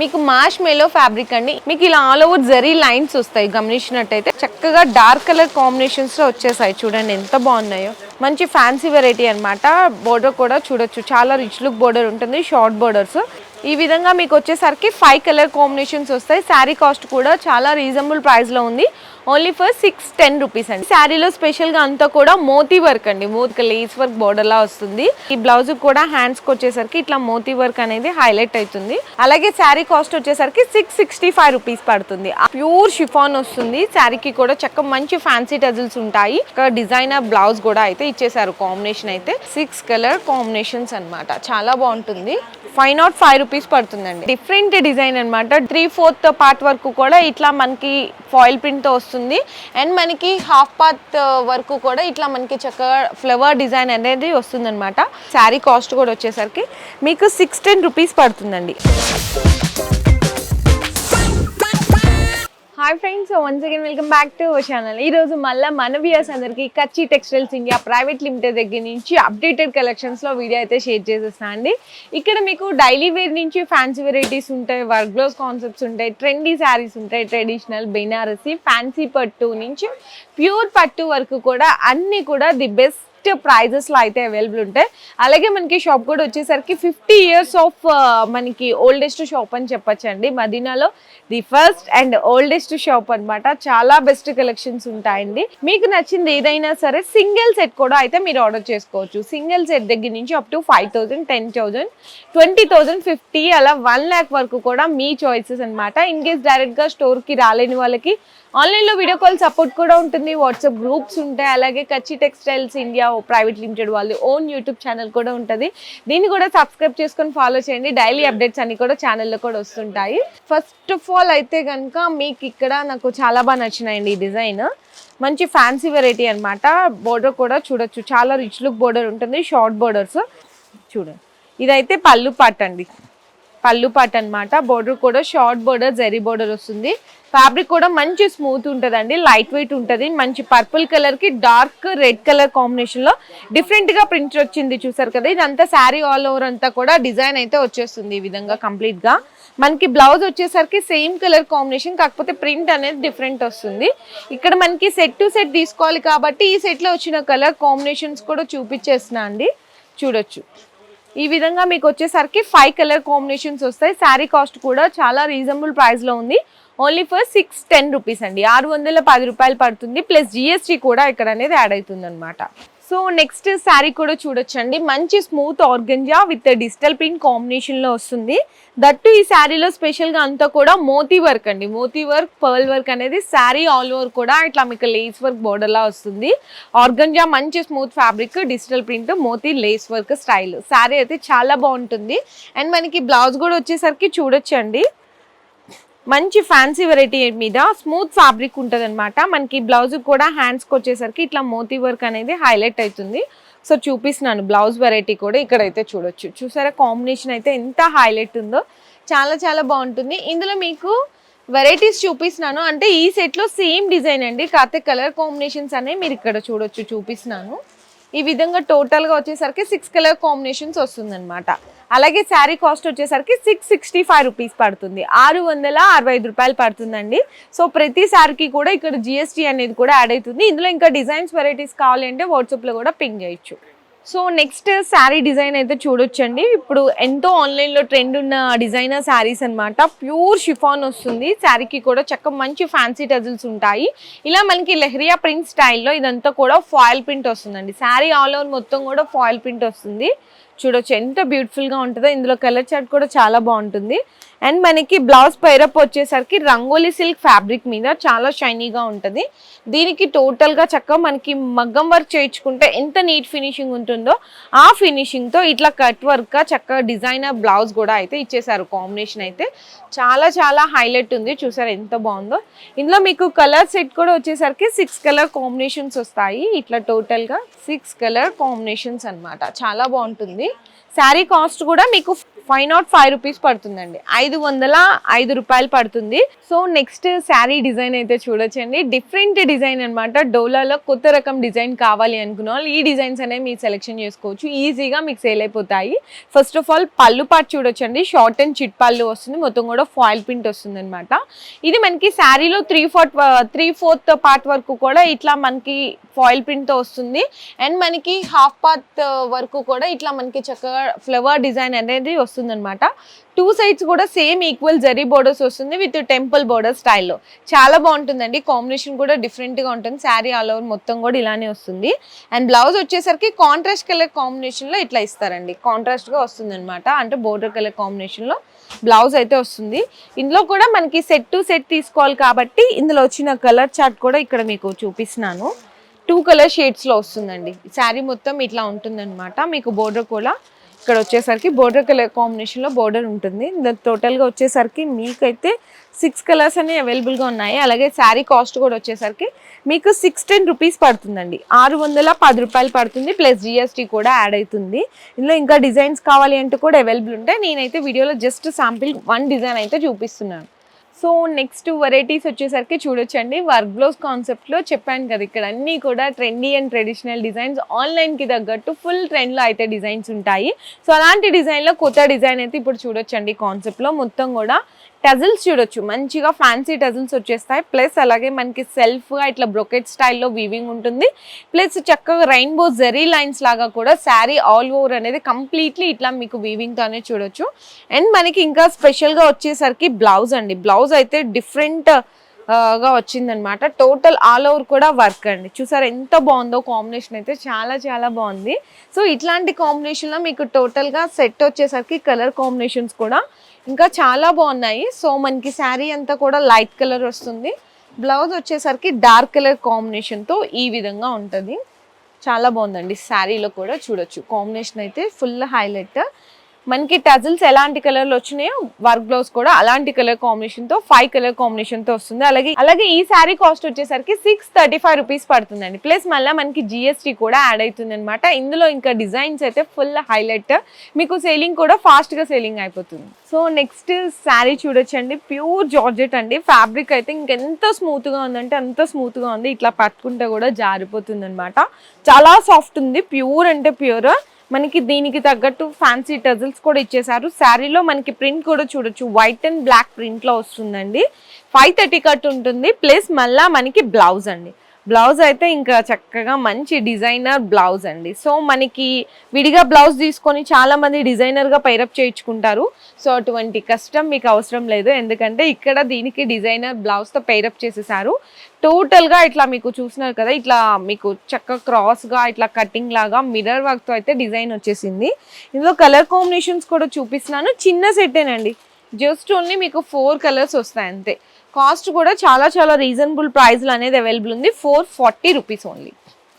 మీకు మాష్ మేలో ఫ్యాబ్రిక్ అండి. మీకు ఇలా ఆల్ ఓవర్ జరీ లైన్స్ వస్తాయి. గమనించినట్టయితే చక్కగా డార్క్ కలర్ కాంబినేషన్స్లో వచ్చేసాయి. చూడండి ఎంత బాగున్నాయో. మంచి ఫ్యాన్సీ వెరైటీ అనమాట బోర్డర్ కూడా చూడొచ్చు. చాలా రిచ్ లుక్ బోర్డర్ ఉంటుంది. షార్ట్ బోర్డర్స్ ఈ విధంగా మీకు వచ్చేసరికి ఫైవ్ కలర్ కాంబినేషన్స్ వస్తాయి. శారీ కాస్ట్ కూడా చాలా రీజనబుల్ ప్రైస్లో ఉంది. Only for six ten rupees అండి. శారీలో స్పెషల్గా అంతా కూడా మోతీ వర్క్ అండి. మోతీ లేస్ వర్క్ బోర్డర్ లా వస్తుంది. ఈ బ్లౌజ్ కూడా హ్యాండ్స్కి వచ్చేసరికి ఇట్లా మోతీ వర్క్ అనేది హైలైట్ అవుతుంది. అలాగే శారీ కాస్ట్ వచ్చేసరికి సిక్స్ సిక్స్టీ ఫైవ్ రూపీస్ పడుతుంది. ప్యూర్ షిఫాన్ వస్తుంది. శారీకి కూడా చక్క మంచి ఫ్యాన్సీ టజిల్స్ ఉంటాయి. డిజైనర్ బ్లౌజ్ కూడా అయితే ఇచ్చేసారు కాంబినేషన్ అయితే. సిక్స్ కలర్ కాంబినేషన్స్ అన్నమాట. చాలా బాగుంటుంది. ఫైవ్ నాట్ ఫైవ్ రూపీస్ పడుతుందండి. డిఫరెంట్ డిజైన్ అనమాట త్రీ ఫోర్త్ పార్ట్ వరకు కూడా ఇట్లా మనకి ఫాయిల్ ప్రింట్తో వస్తుంది. అండ్ మనకి హాఫ్ పాత్ uh, వరకు కూడా ఇట్లా మనకి చక్కగా ఫ్లవర్ డిజైన్ అనేది వస్తుంది అనమాట శారీ కాస్ట్ కూడా వచ్చేసరికి మీకు సిక్స్ టెన్ రూపీస్ పడుతుందండి. Hi friends once again welcome back to our channel ఈ రోజు మళ్ళీ మన వ్యూయర్స్ కచ్చి టెక్స్టైల్స్ ఇండియా ప్రైవేట్ లిమిటెడ్ దగ్గర నుంచి అప్డేటెడ్ కలెక్షన్స్లో వీడియో అయితే షేర్ చేసేస్తాను అండి. ఇక్కడ మీకు డైలీ వేర్ నుంచి ఫ్యాన్సీ వెరైటీస్ ఉంటాయి వర్క్ బ్లౌజ్ కాన్సెప్ట్స్ ఉంటాయి ట్రెండీ శారీస్ ఉంటాయి ట్రెడిషనల్ బెనారసీ ఫ్యాన్సీ పట్టు నుంచి ప్యూర్ పట్టు వరకు కూడా అన్నీ కూడా ది బెస్ట్ బెస్ట్ ప్రైజెస్లో అయితే అవైలబుల్ ఉంటాయి. అలాగే మనకి షాప్ కూడా వచ్చేసరికి ఫిఫ్టీ ఇయర్స్ ఆఫ్ మనకి ఓల్డెస్ట్ షాప్ అని చెప్పచ్చు అండి మదీనాలో the first and oldest shop అన్నమాట. చాలా బెస్ట్ కలెక్షన్స్ ఉంటాయండి. మీకు నచ్చింది ఏదైనా సరే సింగిల్ సెట్ కూడా అయితే మీరు ఆర్డర్ చేసుకోవచ్చు. సింగిల్ సెట్ దగ్గర నుంచి up to five thousand ten thousand twenty thousand fifty అలా వన్ ల్యాక్ వరకు కూడా మీ చాయిసెస్ అనమాట ఇన్ కేస్ డైరెక్ట్గా స్టోర్కి రాలేని వాళ్ళకి ఆన్లైన్లో వీడియో కాల్ సపోర్ట్ కూడా ఉంటుంది. వాట్సాప్ గ్రూప్స్ ఉంటాయి. అలాగే Kachchi textiles India private limited వాళ్ళు ఓన్ యూట్యూబ్ ఛానల్ కూడా ఉంటుంది. దీన్ని కూడా సబ్స్క్రైబ్ చేసుకొని ఫాలో చేయండి. డైలీ అప్డేట్స్ అన్ని కూడా ఛానల్లో కూడా వస్తుంటాయి. ఫస్ట్ ఆఫ్ ఆల్ అయితే కనుక మీకు ఇక్కడ నాకు చాలా బాగా నచ్చినాయండి ఈ డిజైన్. మంచి ఫ్యాన్సీ వెరైటీ అనమాట బోర్డర్ కూడా చూడొచ్చు. చాలా రిచ్ లుక్ బోర్డర్ ఉంటుంది. Short borders. చూడండి ఇదైతే పళ్ళు పాట్ అండి. పళ్ళు పాట అనమాట బోర్డర్ కూడా షార్ట్ బోర్డర్ జరీ బోర్డర్ వస్తుంది. ఫ్యాబ్రిక్ కూడా మంచి స్మూత్ ఉంటుందండి లైట్ వెయిట్ ఉంటుంది. మంచి పర్పుల్ కలర్కి డార్క్ రెడ్ కలర్ కాంబినేషన్లో డిఫరెంట్గా ప్రింట్ వచ్చింది చూసారు కదా? ఇదంతా శారీ ఆల్ ఓవర్ అంతా కూడా డిజైన్ అయితే వచ్చేస్తుంది ఈ విధంగా కంప్లీట్గా మనకి బ్లౌజ్ వచ్చేసరికి సేమ్ కలర్ కాంబినేషన్ కాకపోతే ప్రింట్ అనేది డిఫరెంట్ వస్తుంది. ఇక్కడ మనకి సెట్ టు సెట్ తీసుకోవాలి కాబట్టి ఈ సెట్లో వచ్చిన కలర్ కాంబినేషన్స్ కూడా చూపించేస్తున్నా అండి. చూడొచ్చు. ఈ విధంగా మీకు వచ్చేసరికి ఫైవ్ కలర్ కాంబినేషన్స్ వస్తాయి. శారీ కాస్ట్ కూడా చాలా రీజనబుల్ ప్రైస్లో ఉంది. Only for six ten rupees అండి. ఆరు వందల పది రూపాయలు పడుతుంది. ప్లస్ జిఎస్టీ కూడా ఇక్కడ అనేది యాడ్ అవుతుంది అనమాట సో నెక్స్ట్ శారీ కూడా చూడొచ్చండి. మంచి smooth organza with digital print కాంబినేషన్లో వస్తుంది. దట్టు ఈ శారీలో స్పెషల్గా అంతా కూడా మోతీ వర్క్ అండి. మోతీ వర్క్ పర్ల్ వర్క్ అనేది శారీ ఆల్ ఓవర్ కూడా ఇట్లా మీకు లేస్ వర్క్ బోర్డర్లా వస్తుంది. ఆర్గంజా మంచి smooth fabric digital print Moti lace work style. Sari అయితే చాలా బాగుంటుంది. అండ్ మనకి బ్లౌజ్ కూడా వచ్చేసరికి చూడొచ్చండి. మంచి ఫ్యాన్సీ వెరైటీ మీద స్మూత్ ఫ్యాబ్రిక్ ఉంటుంది అనమాట మనకి బ్లౌజ్ కూడా హ్యాండ్స్కి వచ్చేసరికి ఇట్లా మోతీ వర్క్ అనేది హైలైట్ అవుతుంది సో చూపిస్తున్నాను బ్లౌజ్ వెరైటీ కూడా ఇక్కడైతే చూడొచ్చు. చూసారా కాంబినేషన్ అయితే ఎంత హైలైట్ ఉందో? చాలా చాలా బాగుంటుంది. ఇందులో మీకు వెరైటీస్ చూపిస్తున్నాను. అంటే ఈ సెట్లో సేమ్ డిజైన్ అండి. కాకపోతే కలర్ కాంబినేషన్స్ అనేవి మీరు ఇక్కడ చూడొచ్చు చూపిస్తున్నాను. ఈ విధంగా టోటల్గా వచ్చేసరికి సిక్స్ కలర్ కాంబినేషన్స్ వస్తుందన్నమాట. అలాగే శారీ కాస్ట్ వచ్చేసరికి సిక్స్ సిక్స్టీ ఫైవ్ రూపీస్ పడుతుంది. ఆరు వందల అరవై ఐదు రూపాయలు పడుతుందండి. సో ప్రతి శారీకి కూడా ఇక్కడ జిఎస్టీ అనేది కూడా యాడ్ అవుతుంది. ఇందులో ఇంకా డిజైన్స్ వెరైటీస్ కావాలి అంటే వాట్సాప్లో కూడా పింక్ చేయొచ్చు. సో నెక్స్ట్ శారీ డిజైన్ అయితే చూడొచ్చండి. ఇప్పుడు ఎంతో ఆన్లైన్లో ట్రెండ్ ఉన్న డిజైనర్ శారీస్ అన్నమాట. ప్యూర్ షిఫాన్ వస్తుంది. శారీకి కూడా చక్క మంచి ఫ్యాన్సీ టజిల్స్ ఉంటాయి. ఇలా మనకి లెహరియా ప్రింట్ స్టైల్లో ఇదంతా కూడా ఫాయిల్ ప్రింట్ వస్తుందండి. శారీ ఆల్ ఓవర్ మొత్తం కూడా ఫాయిల్ ప్రింట్ వస్తుంది. చూడొచ్చు ఎంత బ్యూటిఫుల్గా ఉంటుందో. ఇందులో కలర్ చార్ట్ కూడా చాలా బాగుంటుంది. అండ్ మనకి బ్లౌజ్ పైరప్ వచ్చేసరికి రంగోలీ సిల్క్ ఫ్యాబ్రిక్ మీద చాలా షైనీగా ఉంటుంది. దీనికి టోటల్గా చక్కగా మనకి మగ్గం వర్క్ చేయించుకుంటే ఎంత నీట్ ఫినిషింగ్ ఉంటుందో ఆ ఫినిషింగ్తో ఇట్లా కట్ వర్క్గా చక్కగా డిజైనర్ బ్లౌజ్ కూడా అయితే ఇచ్చేసారు కాంబినేషన్ అయితే. చాలా చాలా హైలైట్ ఉంది. చూసారు ఎంత బాగుందో. ఇందులో మీకు కలర్ సెట్ కూడా వచ్చేసరికి సిక్స్ కలర్ కాంబినేషన్స్ వస్తాయి. ఇట్లా టోటల్గా సిక్స్ కలర్ కాంబినేషన్స్ అన్నమాట. చాలా బాగుంటుంది. శారీ కాస్ట్ కూడా మీకు ఫైవ్ నాట్ ఫైవ్ రూపీస్ పడుతుందండి. ఐదు వందల ఐదు రూపాయలు పడుతుంది. సో నెక్స్ట్ శారీ డిజైన్ అయితే చూడొచ్చండి. డిఫరెంట్ డిజైన్ అనమాట డోలాలో కొత్త రకం డిజైన్ కావాలి అనుకున్న వాళ్ళు ఈ డిజైన్స్ అనేవి మీరు సెలెక్షన్ చేసుకోవచ్చు. ఈజీగా మీకు సేల్ అయిపోతాయి. ఫస్ట్ ఆఫ్ ఆల్ పళ్ళు పాటు చూడొచ్చండి. షార్ట్ అండ్ చిట్ పళ్ళు వస్తుంది. మొత్తం కూడా ఫాయిల్ ప్రింట్ వస్తుంది అనమాట ఇది మనకి శారీలో three fourth three fourth part వరకు కూడా ఇట్లా మనకి ఫాయిల్ ప్రింట్తో వస్తుంది. అండ్ మనకి హాఫ్ పార్ట్ వరకు కూడా ఇట్లా మనకి చక్కగా ఫ్లవర్ డిజైన్ అనేది వస్తుంది. వస్తుందనమాట టూ సైడ్స్ కూడా సేమ్ ఈక్వల్ జరీ బోర్డర్స్ వస్తుంది విత్ టెంపుల్ బోర్డర్ స్టైల్లో చాలా బాగుంటుందండి. కాంబినేషన్ కూడా డిఫరెంట్గా ఉంటుంది. శారీ ఆల్ ఓవర్ మొత్తం కూడా ఇలానే వస్తుంది. అండ్ బ్లౌజ్ వచ్చేసరికి కాంట్రాస్ట్ కలర్ కాంబినేషన్లో ఇట్లా ఇస్తారండి. కాంట్రాస్ట్గా వస్తుంది అనమాట అంటే బోర్డర్ కలర్ కాంబినేషన్లో బ్లౌజ్ అయితే వస్తుంది. ఇందులో కూడా మనకి సెట్ టు సెట్ తీసుకోవాలి కాబట్టి ఇందులో వచ్చిన కలర్ చార్ట్ కూడా ఇక్కడ మీకు చూపిస్తున్నాను. టూ కలర్ షేడ్స్లో వస్తుందండి. శారీ మొత్తం ఇట్లా ఉంటుందన్నమాట. మీకు బోర్డర్ కూడా ఇక్కడ వచ్చేసరికి బోర్డర్ కలర్ కాంబినేషన్లో బోర్డర్ ఉంటుంది. టోటల్గా వచ్చేసరికి మీకైతే సిక్స్ కలర్స్ అనేవి అవైలబుల్గా ఉన్నాయి. అలాగే శారీ కాస్ట్ కూడా వచ్చేసరికి మీకు సిక్స్ టెన్ రూపీస్ పడుతుందండి. ఆరు వందల పది రూపాయలు పడుతుంది. ప్లస్ జిఎస్టీ కూడా యాడ్ అవుతుంది. ఇందులో ఇంకా డిజైన్స్ కావాలి అంటే కూడా అవైలబుల్ ఉంటాయి. నేనైతే వీడియోలో జస్ట్ శాంపిల్ వన్ డిజైన్ అయితే చూపిస్తున్నాను. సో నెక్స్ట్ వెరైటీస్ వచ్చేసరికి చూడొచ్చండి. వర్క్ బ్లౌజ్ కాన్సెప్ట్లో చెప్పాను కదా ఇక్కడ అన్నీ కూడా ట్రెండీ అండ్ ట్రెడిషనల్ డిజైన్స్ ఆన్లైన్కి తగ్గట్టు ఫుల్ ట్రెండ్లో అయితే డిజైన్స్ ఉంటాయి. సో అలాంటి డిజైన్లో కొత్త డిజైన్ అయితే ఇప్పుడు చూడొచ్చండి కాన్సెప్ట్లో. మొత్తం కూడా టజిల్స్ చూడొచ్చు. మంచిగా ఫ్యాన్సీ టజిల్స్ వచ్చేస్తాయి. ప్లస్ అలాగే మనకి సెల్ఫ్గా ఇట్లా బ్రొకెట్ స్టైల్లో వీవింగ్ ఉంటుంది. ప్లస్ చక్కగా రెయిన్బో జెరీ లైన్స్ లాగా కూడా శారీ ఆల్ ఓవర్ అనేది కంప్లీట్లీ ఇట్లా మీకు వీవింగ్తోనే చూడొచ్చు. అండ్ మనకి ఇంకా స్పెషల్గా వచ్చేసరికి బ్లౌజ్ అండి. బ్లౌజ్ అయితే డిఫరెంట్గా వచ్చిందనమాట. టోటల్ ఆల్ ఓవర్ కూడా వర్క్ అండి. చూసారు ఎంత బాగుందో కాంబినేషన్ అయితే చాలా చాలా బాగుంది. సో ఇట్లాంటి కాంబినేషన్లో మీకు టోటల్గా సెట్ వచ్చేసరికి కలర్ కాంబినేషన్స్ కూడా ఇంకా చాలా బాగున్నాయి. సో మనకి శారీ అంతా కూడా లైట్ కలర్ వస్తుంది. బ్లౌజ్ వచ్చేసరికి డార్క్ కలర్ కాంబినేషన్తో ఈ విధంగా ఉంటుంది. చాలా బాగుందండి శారీలో కూడా చూడొచ్చు. కాంబినేషన్ అయితే ఫుల్ హైలైట్. మనకి టజిల్స్ ఎలాంటి కలర్లు వచ్చినాయో వర్క్ బ్లౌజ్ కూడా అలాంటి కలర్ కాంబినేషన్తో ఫైవ్ కలర్ కాంబినేషన్తో వస్తుంది. అలాగే అలాగే ఈ శారీ కాస్ట్ వచ్చేసరికి సిక్స్ థర్టీ ఫైవ్ రూపీస్ పడుతుందండి. ప్లస్ మళ్ళీ మనకి జిఎస్టీ కూడా యాడ్ అవుతుంది అనమాట ఇందులో ఇంకా డిజైన్స్ అయితే ఫుల్ హైలైట్ మీకు సేలింగ్ కూడా ఫాస్ట్గా సేలింగ్ అయిపోతుంది. సో నెక్స్ట్ శారీ చూడొచ్చండి. ప్యూర్ జార్జెట్ అండి. ఫ్యాబ్రిక్ అయితే ఇంకెంత స్మూత్గా ఉందంటే అంత స్మూత్గా ఉంది. ఇట్లా పట్టుకుంటే కూడా జారిపోతుంది అనమాట చాలా సాఫ్ట్ ఉంది. ప్యూర్ అంటే ప్యూర్ మనకి దీనికి తగ్గట్టు ఫ్యాన్సీ టజిల్స్ కూడా ఇచ్చేసారు శారీలో మనకి ప్రింట్ కూడా చూడొచ్చు. వైట్ అండ్ బ్లాక్ ప్రింట్లో వస్తుందండి. ఫైవ్ థర్టీ కట్ ఉంటుంది. ప్లస్ మళ్ళా మనకి బ్లౌజ్ అండి. బ్లౌజ్ అయితే ఇంకా చక్కగా మంచి డిజైనర్ బ్లౌజ్ అండి. సో మనకి విడిగా బ్లౌజ్ తీసుకొని చాలామంది డిజైనర్గా పైరప్ చేయించుకుంటారు. సో అటువంటి కష్టం మీకు అవసరం లేదు. ఎందుకంటే ఇక్కడ దీనికి డిజైనర్ బ్లౌజ్తో పైరప్ చేసేసారు. టోటల్గా ఇట్లా మీకు చూసినారు కదా ఇట్లా మీకు చక్క క్రాస్గా ఇట్లా కటింగ్ లాగా మిర్రర్ వర్క్తో అయితే డిజైన్ వచ్చేసింది. ఇందులో కలర్ కాంబినేషన్స్ కూడా చూపిస్తున్నాను. చిన్న సెట్టేనండి జస్ట్ ఓన్లీ మీకు ఫోర్ కలర్స్ వస్తాయి అంతే. కాస్ట్ కూడా చాలా చాలా రీజనబుల్ ప్రైస్లో అనేది అవైలబుల్ ఉంది. Four forty rupees only.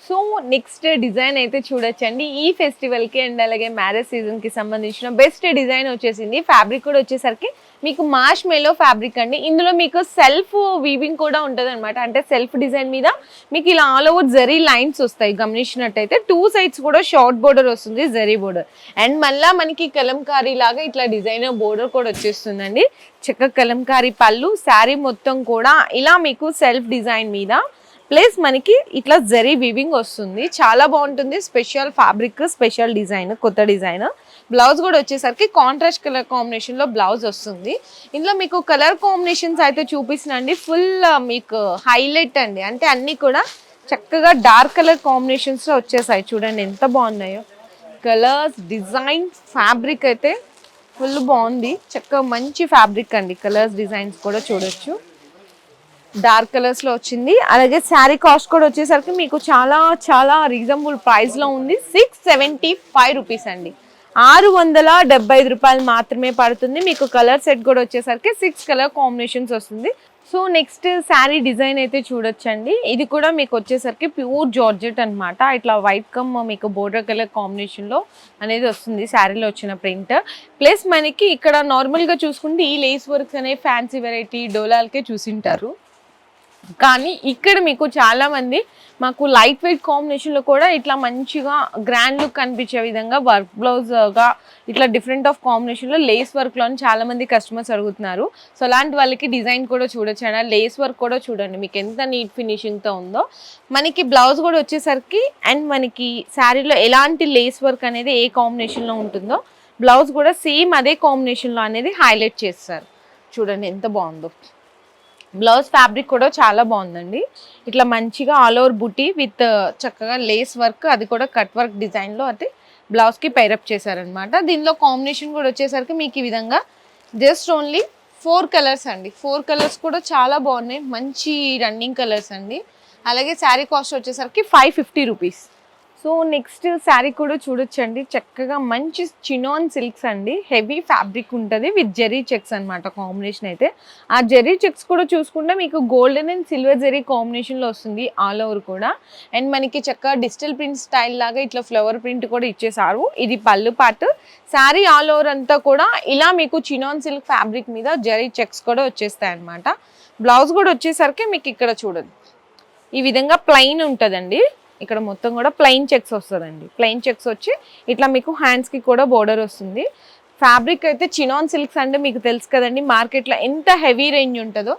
So next design అయితే చూడొచ్చండి. ఈ ఫెస్టివల్కి అండ్ అలాగే మ్యారేజ్ సీజన్కి సంబంధించిన బెస్ట్ డిజైన్ వచ్చేసింది. ఫ్యాబ్రిక్ కూడా వచ్చేసరికి మీకు మాష్ మేలో ఫ్యాబ్రిక్ అండి. ఇందులో మీకు సెల్ఫ్ వీవింగ్ కూడా ఉంటుంది అనమాట అంటే సెల్ఫ్ డిజైన్ మీద మీకు ఇలా ఆల్ ఓవర్ జరీ లైన్స్ వస్తాయి. గమనించినట్టయితే టూ సైడ్స్ కూడా షార్ట్ బోర్డర్ వస్తుంది జరీ బోర్డర్ అండ్ మళ్ళీ మనకి కలంకారీ లాగా ఇట్లా డిజైనర్ బోర్డర్ కూడా వచ్చేస్తుందండి. చక్క కలంకారీ పళ్ళు శారీ మొత్తం కూడా ఇలా మీకు సెల్ఫ్ డిజైన్ మీద ప్లస్ మనకి ఇట్లా జరీ వివింగ్ వస్తుంది. చాలా బాగుంటుంది. స్పెషల్ ఫ్యాబ్రిక్ స్పెషల్ డిజైన్ కొత్త డిజైన్. బ్లౌజ్ కూడా వచ్చేసరికి కాంట్రాస్ట్ కలర్ కాంబినేషన్లో బ్లౌజ్ వస్తుంది. ఇందులో మీకు కలర్ కాంబినేషన్స్ అయితే చూపిస్తున్నాండి ఫుల్ మీకు హైలైట్ అండి. అంటే అన్నీ కూడా చక్కగా డార్క్ కలర్ కాంబినేషన్స్లో వచ్చేసాయి. చూడండి ఎంత బాగున్నాయో. కలర్స్ డిజైన్ ఫ్యాబ్రిక్ అయితే ఫుల్ బాగుంది. చక్కగా మంచి ఫ్యాబ్రిక్ అండి. కలర్స్ డిజైన్స్ కూడా చూడొచ్చు. డార్క్ కలర్స్లో వచ్చింది. అలాగే శారీ కాస్ట్ కూడా వచ్చేసరికి మీకు చాలా చాలా రీజనబుల్ ప్రైస్లో ఉంది. సిక్స్ సెవెంటీ ఫైవ్ రూపీస్ అండి. ఆరు వందల డెబ్బై ఐదు రూపాయలు మాత్రమే పడుతుంది. మీకు కలర్ సెట్ కూడా వచ్చేసరికి సిక్స్ కలర్ కాంబినేషన్స్ వస్తుంది. సో నెక్స్ట్ శారీ డిజైన్ అయితే చూడొచ్చండి. ఇది కూడా మీకు వచ్చేసరికి ప్యూర్ జార్జెట్ అనమాట ఇట్లా వైట్ కమ్ మీకు బోర్డర్ కలర్ కాంబినేషన్లో అనేది వస్తుంది శారీలో వచ్చిన ప్రింట్. ప్లస్ మనకి ఇక్కడ నార్మల్గా చూసుకుంటే ఈ లేస్ వర్క్స్ అనే ఫ్యాన్సీ వెరైటీ డోలాలకే చూసింటారు. కానీ ఇక్కడ మీకు చాలామంది మాకు లైట్ వెయిట్ కాంబినేషన్లో కూడా ఇట్లా మంచిగా గ్రాండ్ లుక్ కనిపించే విధంగా వర్క్ బ్లౌజ్గా ఇట్లా డిఫరెంట్ ఆఫ్ కాంబినేషన్లో లేస్ వర్క్లో చాలామంది కస్టమర్స్ అడుగుతున్నారు. సో అలాంటి వాళ్ళకి డిజైన్ కూడా చూడొచ్చు అండి లేస్ వర్క్ కూడా చూడండి. మీకు ఎంత నీట్ ఫినిషింగ్తో ఉందో. మనకి బ్లౌజ్ కూడా వచ్చేసరికి అండ్ మనకి శారీలో ఎలాంటి లేస్ వర్క్ అనేది ఏ కాంబినేషన్లో ఉంటుందో బ్లౌజ్ కూడా సేమ్ అదే కాంబినేషన్లో అనేది హైలైట్ చేస్తారు. చూడండి ఎంత బాగుందో. బ్లౌజ్ ఫ్యాబ్రిక్ కూడా చాలా బాగుందండి. ఇట్లా మంచిగా ఆల్ ఓవర్ బుటీ విత్ చక్కగా లేస్ వర్క్ అది కూడా కట్ వర్క్ డిజైన్లో అయితే బ్లౌజ్కి పైరప్ చేశారనమాట దీనిలో కాంబినేషన్ కూడా వచ్చేసరికి మీకు ఈ విధంగా జస్ట్ ఓన్లీ ఫోర్ కలర్స్ అండి. ఫోర్ కలర్స్ కూడా చాలా బాగున్నాయి. మంచి రన్నింగ్ కలర్స్ అండి. అలాగే శారీ కాస్ట్ వచ్చేసరికి five fifty rupees. So next sari కూడా చూడొచ్చండి. చక్కగా మంచి చినాన్ సిల్క్స్ అండి. హెవీ ఫ్యాబ్రిక్ ఉంటుంది విత్ జెరీ చెక్స్ అనమాట కాంబినేషన్ అయితే. ఆ జెరీ చెక్స్ కూడా చూసుకుంటే మీకు గోల్డెన్ అండ్ సిల్వర్ జెరీ కాంబినేషన్లో వస్తుంది ఆల్ ఓవర్ కూడా. అండ్ మనకి చక్కగా డిజిటల్ ప్రింట్ స్టైల్ లాగా ఇట్లా ఫ్లవర్ ప్రింట్ కూడా ఇచ్చేసారు ఇది పళ్ళు పాటు. శారీ ఆల్ ఓవర్ అంతా కూడా ఇలా మీకు చినాన్ సిల్క్ ఫ్యాబ్రిక్ మీద జెరీ చెక్స్ కూడా వచ్చేస్తాయి అన్నమాట. బ్లౌజ్ కూడా వచ్చేసరికి మీకు ఇక్కడ చూడదు ఈ విధంగా ప్లెయిన్ ఉంటుందండి. ఇక్కడ మొత్తం కూడా ప్లెయిన్ చెక్స్ వస్తుందండి. ప్లెయిన్ చెక్స్ వచ్చి ఇట్లా మీకు హ్యాండ్స్కి కూడా బోర్డర్ వస్తుంది. ఫ్యాబ్రిక్ అయితే చినాన్ సిల్క్స్ అంటే మీకు తెలుసు కదండి మార్కెట్లో ఎంత హెవీ రేంజ్ ఉంటుందో.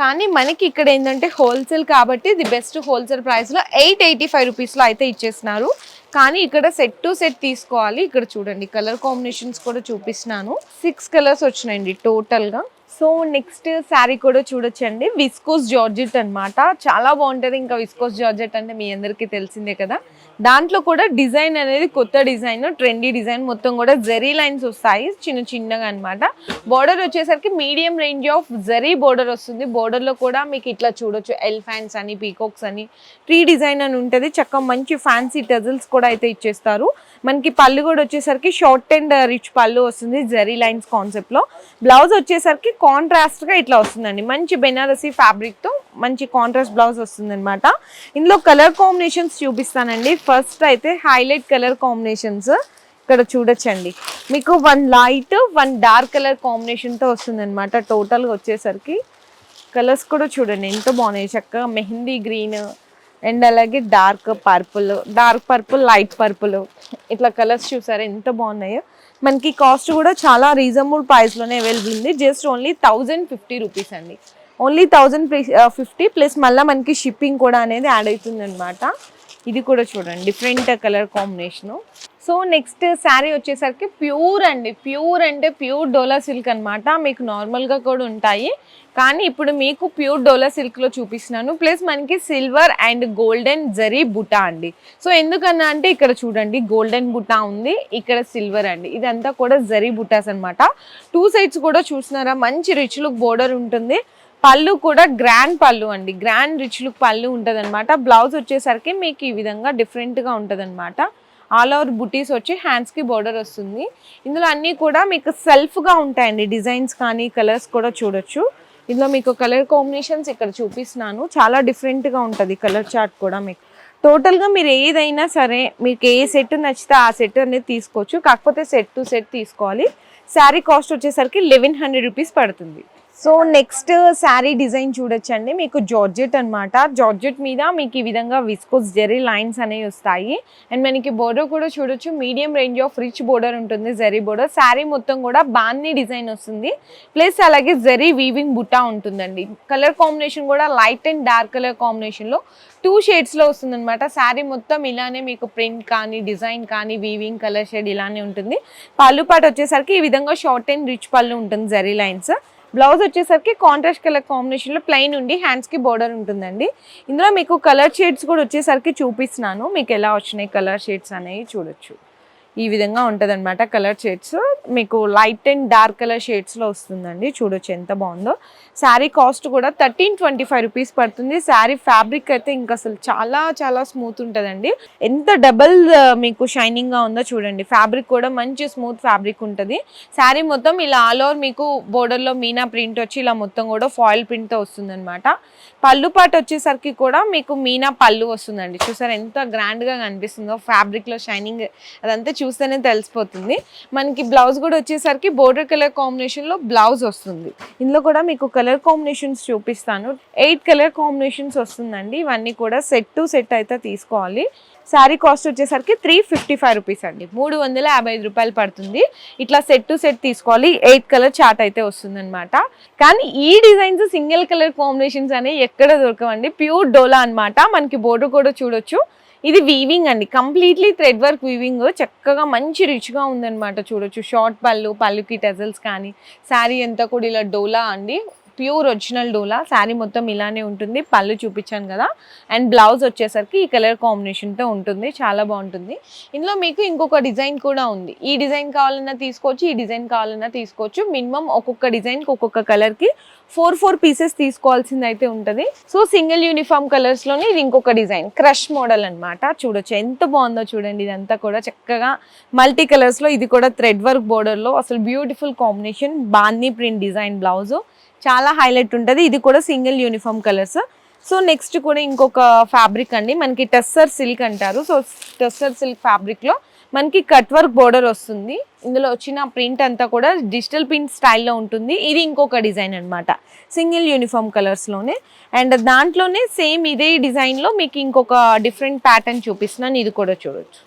కానీ మనకి ఇక్కడ ఏంటంటే హోల్సేల్ కాబట్టి ది బెస్ట్ హోల్సేల్ ప్రైస్లో ఎయిట్ ఎయిటీ ఫైవ్ రూపీస్లో అయితే ఇచ్చేసినారు. కానీ ఇక్కడ సెట్ టు సెట్ తీసుకోవాలి. ఇక్కడ చూడండి కలర్ కాంబినేషన్స్ కూడా చూపిస్తున్నాను. సిక్స్ కలర్స్ వచ్చినాయండి టోటల్గా సో నెక్స్ట్ శారీ కూడా చూడొచ్చండి. విస్కోస్ జార్జెట్ అనమాట చాలా బాగుంటుంది. ఇంకా విస్కోస్ జార్జెట్ అంటే మీ అందరికీ తెలిసిందే కదా. దాంట్లో కూడా డిజైన్ అనేది కొత్త డిజైన్ ట్రెండీ డిజైన్ మొత్తం కూడా జరీ లైన్స్ వస్తాయి చిన్న చిన్నగా అనమాట బోర్డర్ వచ్చేసరికి medium range of zari border వస్తుంది. బోర్డర్లో కూడా మీకు ఇట్లా చూడొచ్చు ఎల్ ఫ్యాన్స్ అని పీకాక్స్ అని ట్రీ డిజైన్ అని ఉంటుంది. చక్కగా మంచి ఫ్యాన్సీ టజల్స్ కూడా అయితే ఇచ్చేస్తారు. మనకి పళ్ళు కూడా వచ్చేసరికి షార్ట్ అండ్ రిచ్ పళ్ళు వస్తుంది జరీ లైన్స్ కాన్సెప్ట్లో బ్లౌజ్ వచ్చేసరికి కాంట్రాస్ట్గా ఇట్లా వస్తుందండి. మంచి బెనారసీ ఫ్యాబ్రిక్తో మంచి కాంట్రాస్ట్ బ్లౌజ్ వస్తుంది అనమాట ఇందులో కలర్ కాంబినేషన్స్ చూపిస్తానండి. ఫస్ట్ అయితే హైలైట్ కలర్ కాంబినేషన్స్ ఇక్కడ చూడొచ్చండి. మీకు one light one dark colour కాంబినేషన్తో వస్తుంది అనమాట టోటల్గా వచ్చేసరికి. కలర్స్ కూడా చూడండి ఎంత బాగున్నాయి. చక్కగా మెహందీ గ్రీన్ అండ్ అలాగే dark purple dark purple light purple ఇట్లా కలర్స్ చూసారా ఎంత బాగున్నాయో. మనకి కాస్ట్ కూడా చాలా రీజనబుల్ ప్రైస్లోనే అవైలబుల్ ఉంది. Just only thousand fifty rupees అండి. ఓన్లీ థౌజండ్ ఫిఫ్టీ ప్లస్ మళ్ళీ మనకి షిప్పింగ్ కూడా అనేది యాడ్ అవుతుంది అనమాట ఇది కూడా చూడండి different colour combination so next sari వచ్చేసరికి ప్యూర్ అండి ప్యూర్ అంటే ప్యూర్ డోలా సిల్క్ అనమాట మీకు నార్మల్గా కూడా ఉంటాయి. కానీ ఇప్పుడు మీకు ప్యూర్ డోలా సిల్క్లో చూపిస్తున్నాను. ప్లస్ మనకి silver and golden zari buta అండి. సో ఎందుకన్నా అంటే ఇక్కడ చూడండి గోల్డెన్ బుటా ఉంది ఇక్కడ సిల్వర్ అండి. ఇదంతా కూడా జరీ బుటాస్ అనమాట టూ సైడ్స్ కూడా చూసినారా మంచి రిచ్ లుక్ బోర్డర్ ఉంటుంది. పళ్ళు కూడా గ్రాండ్ పళ్ళు అండి. గ్రాండ్ రిచ్ లుక్ పళ్ళు ఉంటుంది అనమాట బ్లౌజ్ వచ్చేసరికి మీకు ఈ విధంగా డిఫరెంట్గా ఉంటుంది అనమాట ఆల్ ఓవర్ బుటీస్ వచ్చి హ్యాండ్స్కి బోర్డర్ వస్తుంది. ఇందులో అన్నీ కూడా మీకు సెల్ఫ్గా ఉంటాయండి. డిజైన్స్ కానీ కలర్స్ కూడా చూడొచ్చు. ఇందులో మీకు కలర్ కాంబినేషన్స్ ఇక్కడ చూపిస్తున్నాను. చాలా డిఫరెంట్గా ఉంటుంది కలర్ చార్ట్ కూడా మీకు. టోటల్గా మీరు ఏదైనా సరే మీకు ఏ సెట్ నచ్చితే ఆ సెట్ అనేది తీసుకోవచ్చు. కాకపోతే సెట్ టు సెట్ తీసుకోవాలి. శారీ కాస్ట్ వచ్చేసరికి లెవెన్ హండ్రెడ్ రూపీస్ పడుతుంది. సో నెక్స్ట్ శారీ డిజైన్ చూడొచ్చండి. మీకు జార్జెట్ అనమాట జార్జెట్ మీద మీకు ఈ విధంగా విస్కోస్ జెరీ లైన్స్ అనేవి వస్తాయి. అండ్ మనకి బోర్డర్ కూడా చూడొచ్చు. Medium range of rich border ఉంటుంది జెరీ బోర్డర్. శారీ మొత్తం కూడా బాన్ని డిజైన్ వస్తుంది. ప్లస్ అలాగే జెరీ వీవింగ్ బుట్టా ఉంటుందండి. కలర్ కాంబినేషన్ కూడా లైట్ అండ్ డార్క్ కలర్ కాంబినేషన్లో టూ షేడ్స్లో వస్తుంది అనమాట శారీ మొత్తం ఇలానే మీకు ప్రింట్ కానీ డిజైన్ కానీ వీవింగ్ కలర్ షేడ్ ఇలానే ఉంటుంది. పళ్ళు పాటు వచ్చేసరికి ఈ విధంగా షార్ట్ అండ్ రిచ్ పళ్ళు ఉంటుంది జెరీ లైన్స్. బ్లౌజ్ వచ్చేసరికి కాంట్రాస్ట్ కలర్ కాంబినేషన్లో ప్లెయిన్ ఉండి హ్యాండ్స్కి బోర్డర్ ఉంటుందండి. ఇందులో మీకు కలర్ షేడ్స్ కూడా వచ్చేసరికి చూపిస్తున్నాను. మీకు ఎలా వచ్చినాయి కలర్ షేడ్స్ అనేవి చూడొచ్చు. ఈ విధంగా ఉంటుందన్నమాట కలర్ షేడ్స్ మీకు లైట్ అండ్ డార్క్ కలర్ షేడ్స్లో వస్తుందండి. చూడొచ్చు ఎంత బాగుందో. శారీ కాస్ట్ కూడా థర్టీన్ ట్వంటీ ఫైవ్ రూపీస్ పడుతుంది. శారీ ఫ్యాబ్రిక్ అయితే ఇంకా అసలు చాలా చాలా స్మూత్ ఉంటుందండి. ఎంత డబల్ మీకు షైనింగ్గా ఉందో చూడండి. ఫ్యాబ్రిక్ కూడా మంచి స్మూత్ ఫ్యాబ్రిక్ ఉంటుంది. శారీ మొత్తం ఇలా ఆల్ ఓవర్ మీకు బోర్డర్లో మీనా ప్రింట్ వచ్చి ఇలా మొత్తం కూడా ఫాయిల్ ప్రింట్తో వస్తుంది అనమాట పళ్ళు పాటు వచ్చేసరికి కూడా మీకు మీనా పళ్ళు వస్తుందండి. చూసారు ఎంత గ్రాండ్గా కనిపిస్తుందో ఫ్యాబ్రిక్లో షైనింగ్ అదంతా చూస్తేనే తెలిసిపోతుంది. మనకి బ్లౌజ్ కూడా వచ్చేసరికి బోర్డర్ కలర్ కాంబినేషన్లో బ్లౌజ్ వస్తుంది. ఇందులో కూడా మీకు కలర్ కలర్ కాంబినేషన్స్ చూపిస్తాను. ఎయిట్ కలర్ కాంబినేషన్స్ వస్తుందండి. ఇవన్నీ కూడా సెట్ టు సెట్ అయితే తీసుకోవాలి. శారీ కాస్ట్ వచ్చేసరికి త్రీ ఫిఫ్టీ ఫైవ్ రూపీస్ అండి. మూడు వందల యాభై ఐదు రూపాయలు పడుతుంది. ఇట్లా సెట్ టు సెట్ తీసుకోవాలి. ఎయిట్ కలర్ చార్ట్ అయితే వస్తుందన్నమాట. కానీ ఈ డిజైన్స్ సింగిల్ కలర్ కాంబినేషన్స్ అనేవి ఎక్కడ దొరకవండి. ప్యూర్ డోలా అనమాట మనకి బోర్డర్ కూడా చూడొచ్చు. ఇది వీవింగ్ అండి. కంప్లీట్లీ థ్రెడ్ వర్క్ వీవింగ్ చక్కగా మంచి రిచ్గా ఉందన్నమాట. చూడొచ్చు. షార్ట్ పళ్ళు పళ్ళుకి టెజల్స్ కానీ శారీ అంతా కూడా ఇలా డోలా అండి. ప్యూర్ ఒరిజినల్ డోలా. శారీ మొత్తం ఇలానే ఉంటుంది. పళ్ళు చూపించాను కదా. అండ్ బ్లౌజ్ వచ్చేసరికి ఈ కలర్ కాంబినేషన్తో ఉంటుంది. చాలా బాగుంటుంది. ఇందులో మీకు ఇంకొక డిజైన్ కూడా ఉంది. ఈ డిజైన్ కావాలన్నా తీసుకోవచ్చు ఈ డిజైన్ కావాలన్నా తీసుకోవచ్చు. మినిమం ఒక్కొక్క డిజైన్కి ఒక్కొక్క కలర్కి ఫోర్ ఫోర్ పీసెస్ తీసుకోవాల్సింది అయితే ఉంటుంది. సో సింగిల్ యూనిఫామ్ కలర్స్లోనే ఇది ఇంకొక డిజైన్. క్రష్ మోడల్ అనమాట చూడొచ్చు. ఎంత బాగుందో చూడండి. ఇదంతా కూడా చక్కగా మల్టీ కలర్స్లో ఇది కూడా థ్రెడ్ వర్క్ బోర్డర్లో. అసలు బ్యూటిఫుల్ కాంబినేషన్. బాన్నీ ప్రింట్ డిజైన్ బ్లౌజు. చాలా హైలైట్ ఉంటుంది. ఇది కూడా single uniform colours. So next కూడా ఇంకొక ఫ్యాబ్రిక్ అండి. మనకి టెస్సర్ సిల్క్ అంటారు. సో టెస్సర్ సిల్క్ ఫ్యాబ్రిక్లో మనకి కట్ వర్క్ బోర్డర్ వస్తుంది. ఇందులో వచ్చిన ప్రింట్ అంతా కూడా డిజిటల్ ప్రింట్ స్టైల్లో ఉంటుంది. ఇది ఇంకొక డిజైన్ అన్నమాట. సింగిల్ యూనిఫామ్ కలర్స్లోనే. అండ్ దాంట్లోనే సేమ్ ఇదే డిజైన్లో మీకు ఇంకొక డిఫరెంట్ ప్యాటర్న్ చూపిస్తున్నాను. ఇది కూడా చూడొచ్చు.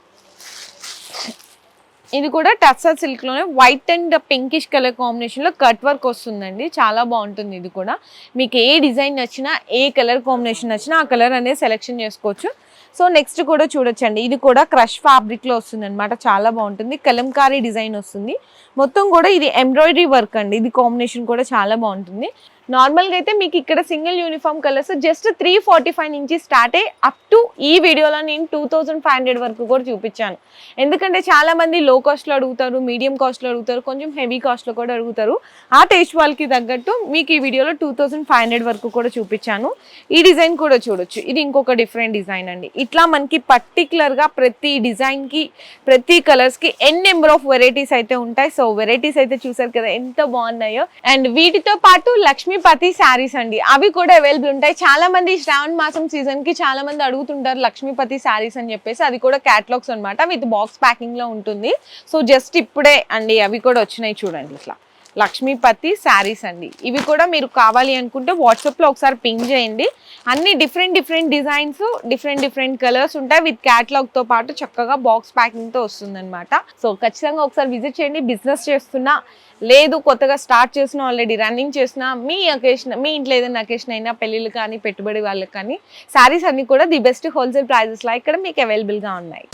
ఇది కూడా టస్సా సిల్క్లోనే వైట్ అండ్ పింకిష్ కలర్ కాంబినేషన్లో కట్ వర్క్ వస్తుందండి. చాలా బాగుంటుంది ఇది కూడా. మీకు ఏ డిజైన్ నచ్చినా ఏ కలర్ కాంబినేషన్ నచ్చినా ఆ కలర్ అనేది సెలెక్షన్ చేసుకోవచ్చు. సో నెక్స్ట్ కూడా చూడొచ్చండి. ఇది కూడా క్రష్ ఫ్యాబ్రిక్లో వస్తుంది అనమాట చాలా బాగుంటుంది. కలంకారీ డిజైన్ వస్తుంది. మొత్తం కూడా ఇది ఎంబ్రాయిడరీ వర్క్ అండి. ఇది కాంబినేషన్ కూడా చాలా బాగుంటుంది. నార్మల్గా అయితే మీకు ఇక్కడ single uniform colours just three forty five నుంచి స్టార్ట్ అయ్యి అప్ టు ఈ వీడియోలో నేను టూ థౌజండ్ ఫైవ్ హండ్రెడ్ వరకు కూడా చూపించాను. ఎందుకంటే చాలా మంది లో కాస్ట్లో అడుగుతారు మీడియం కాస్ట్లో అడుగుతారు కొంచెం హెవీ కాస్ట్లో కూడా అడుగుతారు. ఆ టేస్ట్ వాళ్ళకి తగ్గట్టు మీకు ఈ వీడియోలో టూ థౌజండ్ ఫైవ్ హండ్రెడ్ వరకు కూడా చూపించాను. ఈ డిజైన్ కూడా చూడొచ్చు. ఇది ఇంకొక డిఫరెంట్ డిజైన్ అండి. ఇట్లా మనకి పర్టికులర్గా ప్రతి డిజైన్కి ప్రతి కలర్స్కి ఎన్ నెంబర్ ఆఫ్ వెరైటీస్ అయితే ఉంటాయి. సో వెరైటీస్ అయితే చూసారు కదా ఎంత బాగున్నాయో. అండ్ వీటితో పాటు పతి శారీస్ అండి. అవి కూడా అవైలబుల్ ఉంటాయి. చాలా మంది శ్రావణ మాసం సీజన్కి చాలా మంది అడుగుతుంటారు లక్ష్మీపతి శారీస్ అని చెప్పేసి. అది కూడా క్యాటలాగ్స్ అన్నమాట. విత్ బాక్స్ ప్యాకింగ్లో ఉంటుంది. సో జస్ట్ ఇప్పుడే అండి. అవి కూడా వచ్చినాయి చూడండి ఇట్లా. లక్ష్మీపతి శారీస్ అండి. ఇవి కూడా మీరు కావాలి అనుకుంటే వాట్సాప్లో ఒకసారి పిన్ చేయండి. అన్ని different different designs different different colours ఉంటాయి. విత్ క్యాట్లాగ్తో పాటు చక్కగా బాక్స్ ప్యాకింగ్తో వస్తుందన్నమాట. సో ఖచ్చితంగా ఒకసారి విజిట్ చేయండి. బిజినెస్ చేస్తున్నా లేదు కొత్తగా స్టార్ట్ చేసిన ఆల్రెడీ రన్నింగ్ చేసిన మీ అకేషన్ మీ ఇంట్లో ఏదైనా అకేషన్ అయినా పెళ్ళిళ్ళు కానీ పెట్టుబడి వాళ్ళకి కానీ శారీస్ అన్నీ కూడా ది బెస్ట్ హోల్సేల్ ప్రైజెస్లో ఇక్కడ మీకు అవైలబుల్గా ఉన్నాయి.